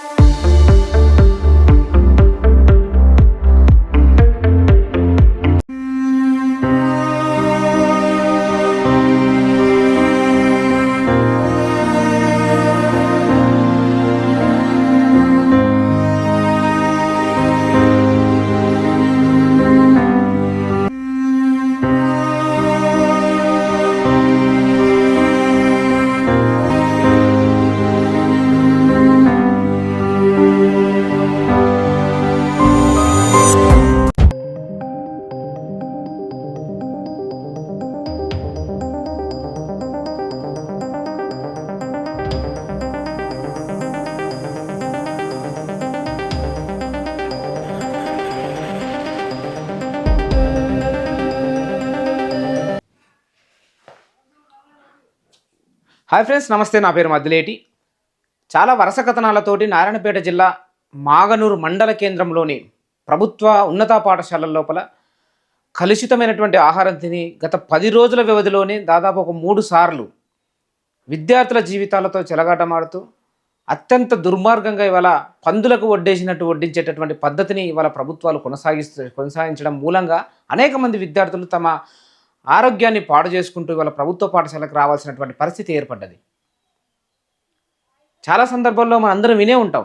Bye. Hi friends నమస్తే నా పేరు మద్దిలేటి. చాలా వరుస కథనాలతోటి నారాయణపేట జిల్లా మాగనూరు మండల కేంద్రంలోని ప్రభుత్వ ఉన్నత పాఠశాలల లోపల కలుషితమైనటువంటి ఆహారం తిని గత పది రోజుల వ్యవధిలోనే దాదాపు ఒక మూడు సార్లు విద్యార్థుల జీవితాలతో చెలగాటమాడుతూ అత్యంత దుర్మార్గంగా ఇవాళ పందులకు వడ్డేసినట్టు వడ్డించేటటువంటి పద్ధతిని ఇవాళ ప్రభుత్వాలు కొనసాగిస్తూ కొనసాగించడం మూలంగా అనేక మంది విద్యార్థులు తమ ఆరోగ్యాన్ని పాడు చేసుకుంటూ ఇవాళ ప్రభుత్వ పాఠశాలకు రావాల్సినటువంటి పరిస్థితి ఏర్పడ్డది. చాలా సందర్భాల్లో మనం అందరం వినే ఉంటాం.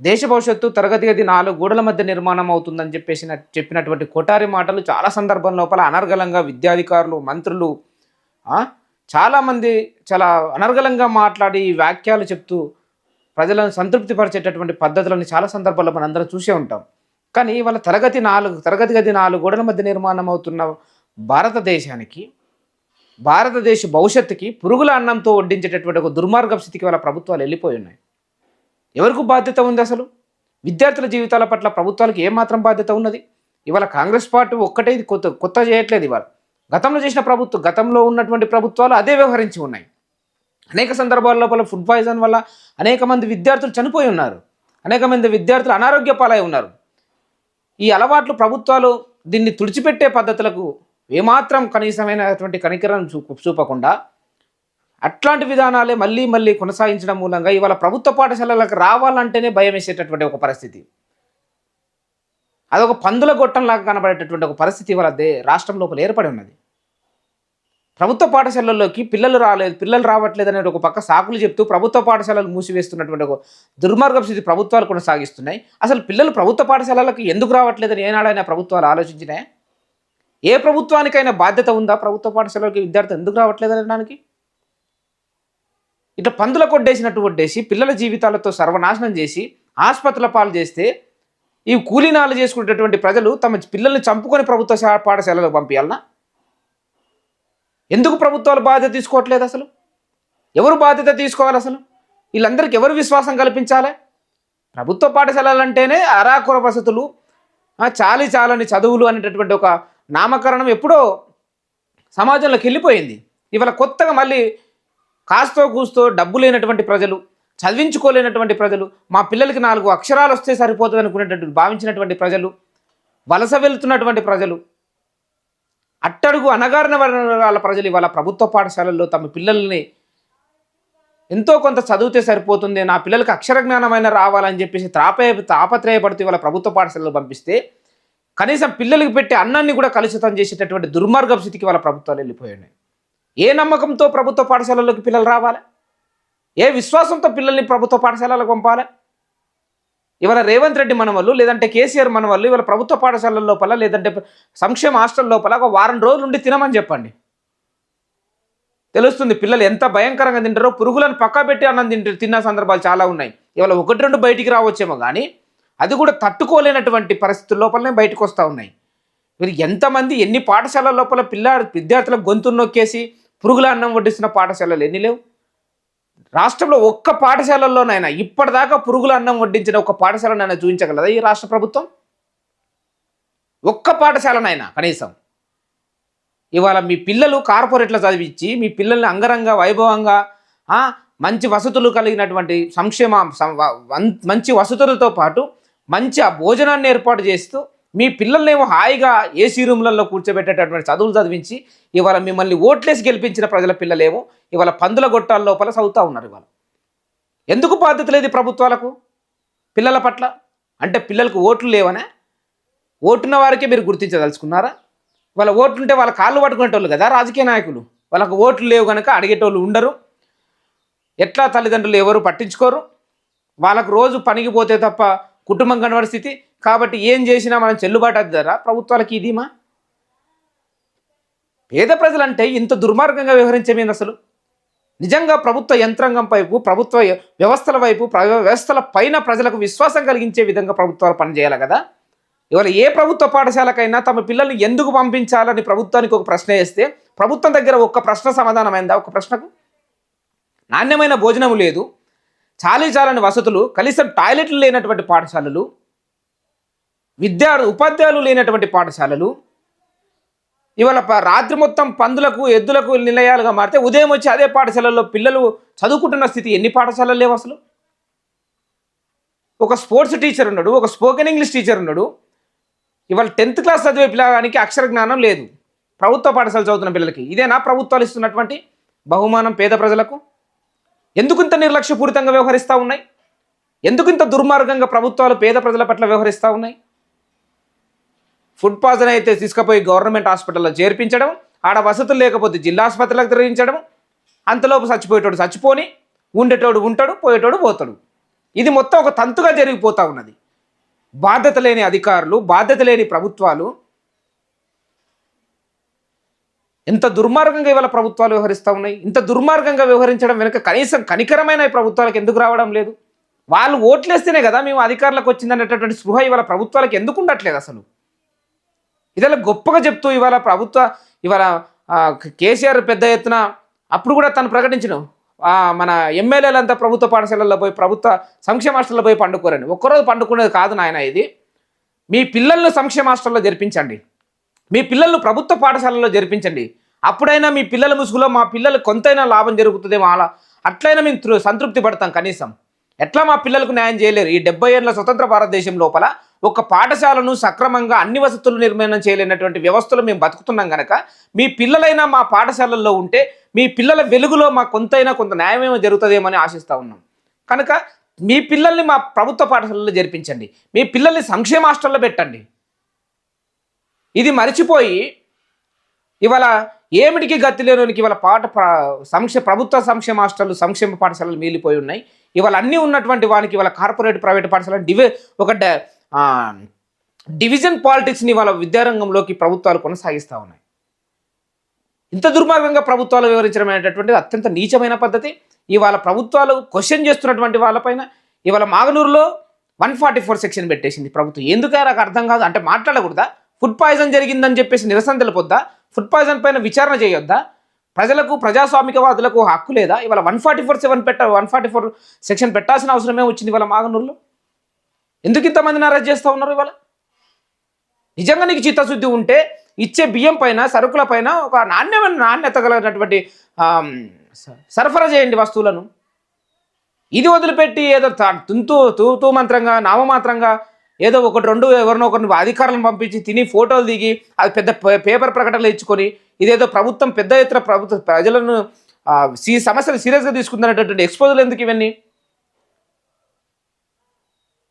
దేశ భవిష్యత్తు తరగతి గది నాలుగు గోడల మధ్య నిర్మాణం అవుతుందని చెప్పేసి చెప్పినటువంటి కొటారి మాటలు చాలా సందర్భం లోపల అనర్గళంగా విద్యాధికారులు మంత్రులు చాలామంది చాలా అనర్గళంగా మాట్లాడి ఈ వాక్యాలు చెప్తూ ప్రజలను సంతృప్తిపరిచేటటువంటి పద్ధతులను చాలా సందర్భాల్లో మనం అందరం చూసే ఉంటాం. కానీ వాళ్ళ తరగతి నాలుగు తరగతి గది నాలుగు గోడల మధ్య నిర్మాణం అవుతున్న భారతదేశానికి భారతదేశ భవిష్యత్తుకి పురుగుల అన్నంతో వడ్డించేటటువంటి ఒక దుర్మార్గ స్థితికి వాళ్ళ ప్రభుత్వాలు వెళ్ళిపోయి ఉన్నాయి. ఎవరికి బాధ్యత ఉంది అసలు? విద్యార్థుల జీవితాల పట్ల ప్రభుత్వాలకు ఏమాత్రం బాధ్యత ఉన్నది? ఇవాళ కాంగ్రెస్ పార్టీ ఒక్కటే ఇది కొత్త కొత్త చేయట్లేదు ఇవాళ. గతంలో చేసిన ప్రభుత్వం గతంలో ఉన్నటువంటి ప్రభుత్వాలు అదే వ్యవహరించి ఉన్నాయి. అనేక సందర్భాల లోపల ఫుడ్ పాయిజన్ వల్ల అనేక మంది విద్యార్థులు చనిపోయి ఉన్నారు. అనేక మంది విద్యార్థులు అనారోగ్య పాలై ఉన్నారు. ఈ అలవాట్లు ప్రభుత్వాలు దీన్ని తుడిచిపెట్టే పద్ధతులకు ఏమాత్రం కనీసమైనటువంటి కనికరం చూపకుండా అట్లాంటి విధానాలే మళ్ళీ మళ్ళీ కొనసాగించడం మూలంగా ఇవాళ ప్రభుత్వ పాఠశాలలకు రావాలంటేనే భయం వేసేటటువంటి ఒక పరిస్థితి. అదొక పందుల గొట్టంలాగా కనబడేటటువంటి ఒక పరిస్థితి ఇవాళ దే రాష్ట్రం లోపల ఏర్పడి ఉన్నది. ప్రభుత్వ పాఠశాలల్లోకి పిల్లలు రాలేదు పిల్లలు రావట్లేదు అనేది ఒక పక్క సాకులు చెప్తూ ప్రభుత్వ పాఠశాలలు మూసివేస్తున్నటువంటి ఒక దుర్మార్గ స్థితి ప్రభుత్వాలు కొనసాగిస్తున్నాయి. అసలు పిల్లలు ప్రభుత్వ పాఠశాలలకు ఎందుకు రావట్లేదని ఏనాడైనా ప్రభుత్వాలు ఆలోచించినాయి? ఏ ప్రభుత్వానికైనా బాధ్యత ఉందా? ప్రభుత్వ పాఠశాలకి విద్యార్థి ఎందుకు రావట్లేదు అనడానికి? ఇట్లా పందుల కొట్టేసినట్టు కొట్టేసి పిల్లల జీవితాలతో సర్వనాశనం చేసి ఆసుపత్రుల పాలు చేస్తే ఈ కూలీనాలు చేసుకునేటటువంటి ప్రజలు తమ పిల్లల్ని చంపుకొని ప్రభుత్వ శా- పంపించాలనా ఎందుకు ప్రభుత్వాలు బాధ్యత తీసుకోవట్లేదు అసలు? ఎవరు బాధ్యత తీసుకోవాలి అసలు? వీళ్ళందరికీ ఎవరు విశ్వాసం కల్పించాలి? ప్రభుత్వ పాఠశాలలు అంటేనే అరాకుర వసతులు చాలి చాలని చదువులు అనేటటువంటి ఒక నామకరణం ఎప్పుడో సమాజంలోకి వెళ్ళిపోయింది. ఇవాళ కొత్తగా మళ్ళీ కాస్తో కూస్తో డబ్బు లేనటువంటి ప్రజలు చదివించుకోలేనటువంటి ప్రజలు మా పిల్లలకి నాలుగు అక్షరాలు వస్తే సరిపోతుంది అనుకునేటటువంటి భావించినటువంటి ప్రజలు వలస వెళ్తున్నటువంటి ప్రజలు అట్టడుగు అనగారిన వర్గాల ప్రజలు ఇవాళ ప్రభుత్వ పాఠశాలల్లో తమ పిల్లల్ని ఎంతో కొంత చదివితే సరిపోతుంది నా పిల్లలకు అక్షర జ్ఞానమైన రావాలని చెప్పేసి తాపయ తాపత్రయపడుతూ ఇవాళ ప్రభుత్వ పాఠశాలలో పంపిస్తే కనీసం పిల్లలకు పెట్టే అన్నాన్ని కూడా కలుషితం చేసేటటువంటి దుర్మార్గ స్థితికి వాళ్ళ ప్రభుత్వాలు వెళ్ళిపోయాయి. ఏ నమ్మకంతో ప్రభుత్వ పాఠశాలలోకి పిల్లలు రావాలి? ఏ విశ్వాసంతో పిల్లల్ని ప్రభుత్వ పాఠశాలలకు పంపాలి? ఇవాళ రేవంత్ రెడ్డి మనవాళ్ళు లేదంటే కేసీఆర్ మనవాళ్ళు ఇవాళ ప్రభుత్వ పాఠశాలల లోపల లేదంటే సంక్షేమ హాస్టల్ లోపల ఒక వారం రోజులు ఉండి తినమని చెప్పండి. తెలుస్తుంది పిల్లలు ఎంత భయంకరంగా తింటారో పురుగులను పక్క పెట్టి అన్నం తింటారు తిన్న సందర్భాలు చాలా ఉన్నాయి. ఇవాళ ఒకటి రెండు బయటికి రావచ్చేమో కానీ అది కూడా తట్టుకోలేనటువంటి పరిస్థితుల లోపలనే బయటకు వస్తూ ఉన్నాయి. మీరు ఎంతమంది ఎన్ని పాఠశాలల లోపల పిల్ల విద్యార్థుల గొంతు నొక్కేసి పురుగుల అన్నం వడ్డిస్తున్న పాఠశాలలు ఎన్ని లేవు? రాష్ట్రంలో ఒక్క పాఠశాలల్లోనైనా ఇప్పటిదాకా పురుగుల అన్నం వడ్డించిన ఒక పాఠశాలనైనా చూపించగలదా ఈ రాష్ట్ర ప్రభుత్వం? ఒక్క పాఠశాలనైనా కనీసం. ఇవాళ మీ పిల్లలు కార్పొరేట్లో చదివించి మీ పిల్లల్ని అంగరంగ వైభవంగా మంచి వసతులు కలిగినటువంటి సంక్షేమ మంచి వసతులతో పాటు మంచి ఆ భోజనాన్ని ఏర్పాటు చేస్తూ మీ పిల్లల్నేమో హాయిగా ఏసీ రూమ్లలో కూర్చోబెట్టేటటువంటి చదువులు చదివించి ఇవాళ మిమ్మల్ని ఓట్లేసి గెలిపించిన ప్రజల పిల్లలేమో ఇవాళ పందుల గొట్టాల లోపల చదువుతూ ఉన్నారు ఇవాళ. ఎందుకు బాధ్యత లేదు ప్రభుత్వాలకు? పిల్లల పట్ల? అంటే పిల్లలకు ఓట్లు లేవనే? ఓటున్న వారికే మీరు గుర్తించదలుచుకున్నారా? వాళ్ళ ఓట్లుంటే వాళ్ళ కాళ్ళు పట్టుకునేటోళ్ళు కదా రాజకీయ నాయకులు. వాళ్ళకు ఓట్లు లేవు కనుక అడిగేటోళ్ళు ఉండరు. ఎట్లా తల్లిదండ్రులు ఎవరు పట్టించుకోరు? వాళ్ళకు రోజు పనికి పోతే తప్ప కుటుంబం కనబడి స్థితి. కాబట్టి ఏం చేసినా మనం చెల్లుబాటు అవుతారా ప్రభుత్వాలకి ఇదిమా పేద ప్రజలంటే ఇంత దుర్మార్గంగా వ్యవహరించమేంది అసలు. నిజంగా ప్రభుత్వ యంత్రాంగం వైపు ప్రభుత్వ వ్యవస్థల వైపు ప్ర- వ్యవస్థల పైన ప్రజలకు విశ్వాసం కలిగించే విధంగా ప్రభుత్వాలు పనిచేయాలి కదా. ఇవాళ ఏ ప్రభుత్వ పాఠశాలకైనా తమ పిల్లల్ని ఎందుకు పంపించాలని ప్రభుత్వానికి ఒక ప్రశ్న వేస్తే ప్రభుత్వం దగ్గర ఒక్క ప్రశ్న సమాధానమైందా? ఒక ప్రశ్నకు? నాణ్యమైన భోజనం లేదు. చాలీ చాలని వసతులు కనీసం టాయిలెట్లు లేనటువంటి పాఠశాలలు విద్యార్థి ఉపాధ్యాయులు లేనటువంటి పాఠశాలలు ఇవాళ రాత్రి మొత్తం పందులకు ఎద్దులకు నిలయాలుగా మారితే ఉదయం వచ్చి అదే పాఠశాలల్లో పిల్లలు చదువుకుంటున్న స్థితి ఎన్ని పాఠశాలలు లేవు అసలు? ఒక స్పోర్ట్స్ టీచర్ ఉన్నాడు ఒక స్పోకెన్ ఇంగ్లీష్ టీచర్ ఉన్నాడు ఇవాళ టెన్త్ క్లాస్ చదివే పిల్లగానికి అక్షర జ్ఞానం లేదు. ప్రభుత్వ పాఠశాల చదువుతున్న పిల్లలకి. ఇదేనా ప్రభుత్వాలు ఇస్తున్నటువంటి బహుమానం పేద ప్రజలకు? ఎందుకు ఇంత నిర్లక్ష్యపూరితంగా వ్యవహరిస్తూ ఉన్నాయి? ఎందుకు ఇంత దుర్మార్గంగా ప్రభుత్వాలు పేద ప్రజల పట్ల వ్యవహరిస్తూ ఉన్నాయి? ఫుడ్ పాయిజన్ అయితే తీసుకుపోయి గవర్నమెంట్ హాస్పిటల్లో చేర్పించడం ఆడ వసతులు లేకపోతే జిల్లా ఆసుపత్రులకు తిరిగించడం అంతలోపు చచ్చిపోయేటోడు చచ్చిపోని ఉండేటోడు ఉంటాడు పోయేటోడు పోతాడు. ఇది మొత్తం ఒక తంతుగా జరిగిపోతూ ఉన్నది. బాధ్యత లేని అధికారులు బాధ్యత లేని ప్రభుత్వాలు ఎంత దుర్మార్గంగా ఇవాళ ప్రభుత్వాలు వ్యవహరిస్తూ ఉన్నాయి. ఇంత దుర్మార్గంగా వ్యవహరించడం వెనుక కనీసం కనికరమైన ప్రభుత్వాలకు ఎందుకు రావడం లేదు? వాళ్ళు ఓట్లేస్తేనే కదా మేము అధికారులకు వచ్చిందనేటటువంటి స్పృహ ఇవాళ ప్రభుత్వాలకు ఎందుకు ఉండట్లేదు అసలు? ఇదలా గొప్పగా చెప్తూ ఇవాళ ప్రభుత్వ ఇవాళ కేసీఆర్ పెద్ద ఎత్తున అప్పుడు కూడా తను ప్రకటించిన. మన ఎమ్మెల్యేలంతా ప్రభుత్వ పాఠశాలల్లో పోయి ప్రభుత్వ సంక్షేమ హాస్టల్లో పోయి పండుకోరని. ఒక్కరోజు పండుకునేది కాదు నాయన ఇది. మీ పిల్లల్ని సంక్షేమ హాస్టల్లో జరిపించండి. మీ పిల్లలను ప్రభుత్వ పాఠశాలలో జరిపించండి. అప్పుడైనా మీ పిల్లల ముసుగులో మా పిల్లలు కొంతైనా లాభం జరుగుతుందేమో అలా అట్లయినా మేము తృ- సంతృప్తి పడతాం కనీసం. ఎట్లా మా పిల్లలకు న్యాయం చేయలేరు? ఈ డెబ్బై ఏళ్ళ స్వతంత్ర భారతదేశం లోపల ఒక పాఠశాలను సక్రమంగా అన్ని వసతులు నిర్మాణం చేయలేనటువంటి వ్యవస్థలు మేము బతుకుతున్నాం కనుక మీ పిల్లలైనా మా పాఠశాలల్లో ఉంటే మీ పిల్లల వెలుగులో మా కొంతైనా కొంత న్యాయమేమో జరుగుతుందేమని ఆశిస్తూ ఉన్నాం. కనుక మీ పిల్లల్ని మా ప్రభుత్వ పాఠశాలలో జరిపించండి. మీ పిల్లల్ని సంక్షేమ హాస్టల్లో పెట్టండి. ఇది మరిచిపోయి ఇవాళ ఏమిటికి గతి లేనికి ఇవాళ పాట సంక్షేమ సంక్షే ప్రభుత్వ సంక్షేమ హాస్టళ్ళు సంక్షేమ పాఠశాలలు మిగిలిపోయి ఉన్నాయి. ఇవాళ అన్నీ ఉన్నటువంటి వానికి ఇవాళ కార్పొరేట్ ప్రైవేట్ పాఠశాల డివే ఒక డివిజన్ పాలిటిక్స్ని ఇవాళ విద్యారంగంలోకి ప్రభుత్వాలు కొనసాగిస్తూ ఉన్నాయి. ఇంత దుర్మార్గంగా ప్రభుత్వాలు వివరించడం అనేటటువంటిది అత్యంత నీచమైన పద్ధతి. ఇవాళ ప్రభుత్వాలు క్వశ్చన్ చేస్తున్నటువంటి వాళ్ళపైన ఇవాళ మాగనూరులో వన్ ఫార్టీ ఫోర్ సెక్షన్ పెట్టేసింది ప్రభుత్వం. ఎందుకు నాకు అర్థం కాదు? అంటే మాట్లాడకూడదా? ఫుడ్ పాయిజన్ జరిగిందని చెప్పేసి నిరసన తెలుపొద్దా? ఫుడ్ పాయిజన్ పైన విచారణ చేయొద్దా? ప్రజలకు ప్రజాస్వామికవాదులకు హక్కు లేదా? ఇవాళ వన్ ఫార్టీ ఫోర్ సెవెన్ పెట్ట వన్ ఫార్టీ ఫోర్ సెక్షన్ పెట్టాల్సిన అవసరమే వచ్చింది ఇవాళ మాగనూరులో. ఎందుకు ఇంతమందిని అరెస్ట్ చేస్తూ ఉన్నారు ఇవాళ? నిజంగా నీకు చిత్తశుద్ధి ఉంటే ఇచ్చే బియ్యం పైన సరుకుల పైన ఒక నాణ్యమైన నాణ్యత కలిగినటువంటి స- సరఫరా చేయండి వస్తువులను. ఇది వదిలిపెట్టి ఏదో త- తుంతు తూతూ మంత్రంగా నామమాత్రంగా ఏదో ఒకటి రెండు ఎవరినో ఒకరిని అధికారులను పంపించి తిని ఫోటోలు దిగి అది పెద్ద పే- పేపర్ ప్రకటనలు ఇచ్చుకొని ఇదేదో ప్రభుత్వం పెద్ద ఎత్తున ప్రభుత్వ ప్రజలను ఈ సమస్యలు సీరియస్గా తీసుకుందనేటటువంటి ఎక్స్పోజులు ఎందుకు ఇవన్నీ?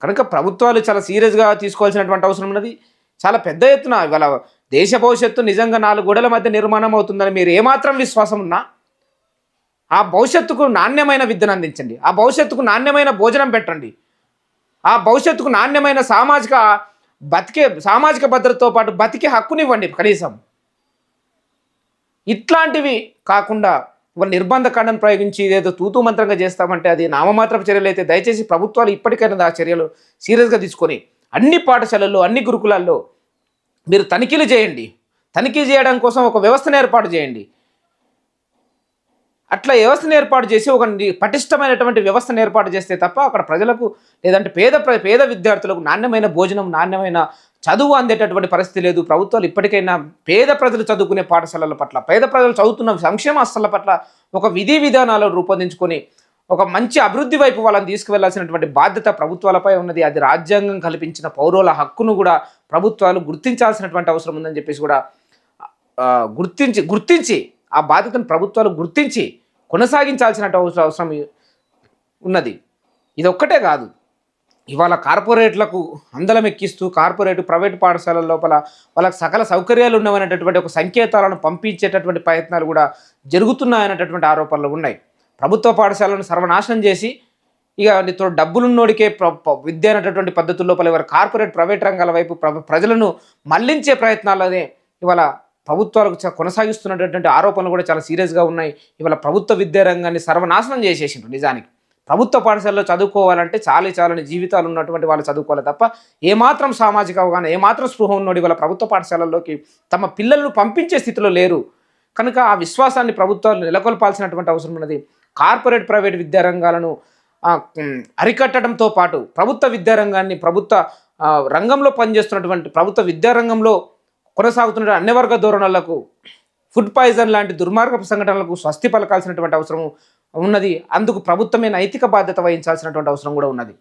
కనుక ప్రభుత్వాలు చాలా సీరియస్గా తీసుకోవాల్సినటువంటి అవసరం ఉన్నది. చాలా పెద్ద ఎత్తున ఇవాళ దేశ భవిష్యత్తు నిజంగా నాలుగు గోడల మధ్య నిర్మాణం అవుతుందని మీరు ఏమాత్రం విశ్వాసం ఉన్నా ఆ భవిష్యత్తుకు నాణ్యమైన విద్యను అందించండి. ఆ భవిష్యత్తుకు నాణ్యమైన భోజనం పెట్టండి. ఆ భవిష్యత్తుకు నాణ్యమైన సామాజిక బతికే సామాజిక భద్రతతో పాటు బతికే హక్కునివ్వండి కనీసం. ఇట్లాంటివి కాకుండా వాళ్ళు నిర్బంధ ఖండను ప్రయోగించి ఏదో తూతూ మంత్రంగా చేస్తామంటే అది నామమాత్రపు చర్యలు అయితే దయచేసి ప్రభుత్వాలు ఇప్పటికైనా ఆ చర్యలు సీరియస్గా తీసుకొని అన్ని పాఠశాలల్లో అన్ని గురుకులాల్లో మీరు తనిఖీలు చేయండి. తనిఖీ చేయడం కోసం ఒక వ్యవస్థను ఏర్పాటు చేయండి. అట్లా వ్యవస్థను ఏర్పాటు చేసి ఒక పటిష్టమైనటువంటి వ్యవస్థను ఏర్పాటు చేస్తే తప్ప అక్కడ ప్రజలకు లేదంటే పేద ప్ర- పేద విద్యార్థులకు నాణ్యమైన భోజనం నాణ్యమైన చదువు అందేటటువంటి పరిస్థితి లేదు. ప్రభుత్వాలు ఇప్పటికైనా పేద ప్రజలు చదువుకునే పాఠశాలల పట్ల పేద ప్రజలు చదువుతున్న సంక్షేమ హాస్టళ్ళ పట్ల ఒక విధి విధానాలు రూపొందించుకొని ఒక మంచి అభివృద్ధి వైపు వాళ్ళని తీసుకువెళ్ళాల్సినటువంటి బాధ్యత ప్రభుత్వాలపై ఉన్నది. అది రాజ్యాంగం కల్పించిన పౌరుల హక్కును కూడా ప్రభుత్వాలు గుర్తించాల్సినటువంటి అవసరం ఉందని చెప్పేసి కూడా గుర్తించి గుర్తించి ఆ బాధ్యతను ప్రభుత్వాలు గుర్తించి కొనసాగించాల్సిన అవసరం అవసరం ఉన్నది. ఇది ఒక్కటే కాదు. ఇవాళ కార్పొరేట్లకు అందలం ఎక్కిస్తూ కార్పొరేట్ ప్రైవేట్ పాఠశాలల లోపల వాళ్ళకి సకల సౌకర్యాలు ఉన్నవనేటటువంటి ఒక సంకేతాలను పంపించేటటువంటి ప్రయత్నాలు కూడా జరుగుతున్నాయనేటటువంటి ఆరోపణలు ఉన్నాయి. ప్రభుత్వ పాఠశాలను సర్వనాశనం చేసి ఇక నీతో డబ్బులున్నోడికే ప్ర విద్య అనేటటువంటి పద్ధతుల లోపల ఇవాళ కార్పొరేట్ ప్రైవేట్ రంగాల వైపు ప్ర- ప్రజలను మళ్ళించే ప్రయత్నాలనే ఇవాళ ప్రభుత్వాలకు కొనసాగిస్తున్నటువంటి ఆరోపణలు కూడా చాలా సీరియస్గా ఉన్నాయి. ఇవాళ ప్రభుత్వ విద్యా రంగాన్ని సర్వనాశనం చేసేసిండ్రు నిజానికి. ప్రభుత్వ పాఠశాలలో చదువుకోవాలంటే చాలీ చాలని జీవితాలు ఉన్నటువంటి వాళ్ళు చదువుకోవాలి తప్ప ఏమాత్రం సామాజిక అవగాహన ఏమాత్రం స్పృహ ఉన్నోడి వాళ్ళ ప్రభుత్వ పాఠశాలల్లోకి తమ పిల్లలను పంపించే స్థితిలో లేరు. కనుక ఆ విశ్వాసాన్ని ప్రభుత్వాలు నెలకొల్పాల్సినటువంటి అవసరం ఉన్నది. కార్పొరేట్ ప్రైవేట్ విద్యారంగాలను అరికట్టడంతో పాటు ప్రభుత్వ విద్యారంగాన్ని ప్రభుత్వ రంగంలో పనిచేస్తున్నటువంటి ప్రభుత్వ విద్యారంగంలో కొనసాగుతున్న అన్ని వర్గ ధోరణులకు ఫుడ్ పాయిజన్ లాంటి దుర్మార్గపు సంఘటనలకు స్వస్తి పలకాల్సినటువంటి అవసరం ఉన్నది. అందుకు ప్రభుత్వమే నైతిక బాధ్యత వహించాల్సినటువంటి అవసరం కూడా ఉన్నది.